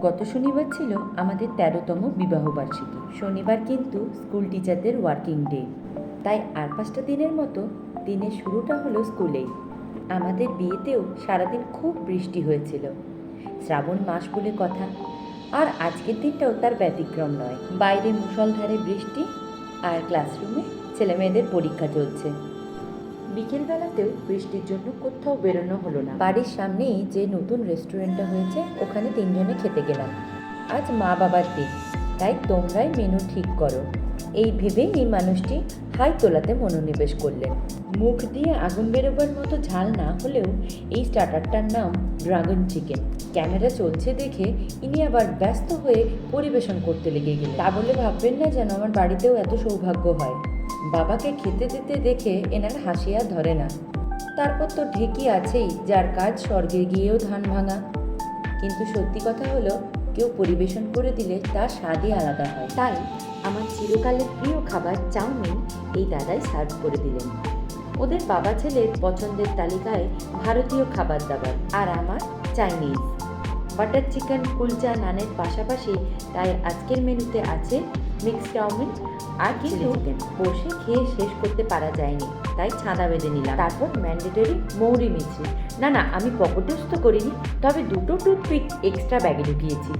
গত শনিবার ছিল আমাদের তেরোতম বিবাহবার্ষিকী শনিবার কিন্তু স্কুল টিচারদের ওয়ার্কিং ডে। তাই আর পাঁচটা দিনের মতো দিনের শুরুটা হলো স্কুলেই। আমাদের বিয়েতেও সারাদিন খুব বৃষ্টি হয়েছিল। শ্রাবণ মাস বলে কথা। আর আজকের দিনটাও তার ব্যতিক্রম নয়। বাইরে মুষলধারে বৃষ্টি আর ক্লাসরুমে ছেলেমেয়েদের পরীক্ষা চলছে। বিকেলবেলাতেও বৃষ্টির জন্য কোথাও বেরোনো হলো না। বাড়ির সামনেই যে নতুন রেস্টুরেন্টটা হয়েছে, ওখানে তিনজনে খেতে গেলাম। আজ মা বাবার দিক তাই তোমরাই মেনু ঠিক করো। এই ভেবেই এই মানুষটি হাই তোলাতে মনোনিবেশ করলেন। মুখ দিয়ে আগুন বেরোবার মতো ঝাল না হলেও এই স্টার্টারটার নাম ড্রাগন চিকেন। ক্যামেরা চলছে দেখে ইনি আবার ব্যস্ত হয়ে পরিবেশন করতে লেগে গেলেন। তা বলে ভাববেন না যেন আমার বাড়িতেও এত সৌভাগ্য হয়। বাবাকে খেতে দিতে দেখে এনার হাসি আর ধরে না। তারপর তো ঢেকি আছেই, যার কাজ স্বর্গে গিয়েও ধান ভাঙা। কিন্তু সত্যি কথা হলো, কেউ পরিবেশন করে দিলে তার স্বাদই আলাদা হয়। তাই আমার চিরকালের প্রিয় খাবার চাউমিন এই দাদাই সার্ভ করে দিলেন। ওদের বাবা ছেলের পছন্দের তালিকায় ভারতীয় খাবার দাবার আর আমার চাইনিজ। বাটার চিকেন কুলচা নানের পাশাপাশি তাই আজকের মেনুতে আছে মিক্স চাউমিন আর কিন্তু বসে খেয়ে শেষ করতে পারা যায়নি তাই ছাঁদা বেঁধে নিলাম। তারপর ম্যান্ডেটরি মৌরি মিছরি না না আমি পকেটস্থ করিনি তবে দুটো টুথপিক এক্সট্রা ব্যাগে ঢুকিয়েছি।